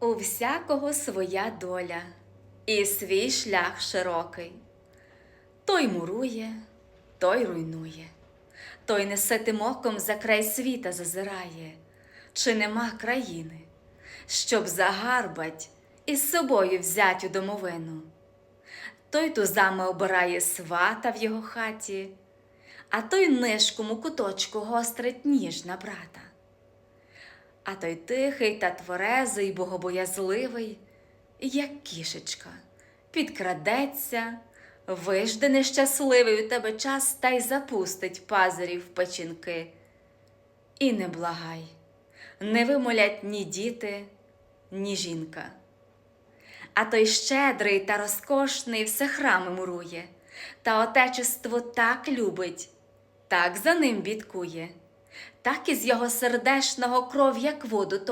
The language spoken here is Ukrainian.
У всякого своя доля і свій шлях широкий. Той мурує, той руйнує, той неситим оком за край світа зазирає, чи нема країни, щоб загарбать і з собою взять у домовину. Той тузами обирає свата в його хаті, а той нишком у куточку гострить ніж на брата. А той тихий та тверезий, богобоязливий, як кішечка, підкрадеться, вижде нещасливий у тебе час та й запустить пазирів печінки. І не благай, не вимолять ні діти, ні жінка. А той щедрий та розкошний все храми мурує, та отечество так любить, так за ним бідкує, так із його сердешного кров, як воду точить.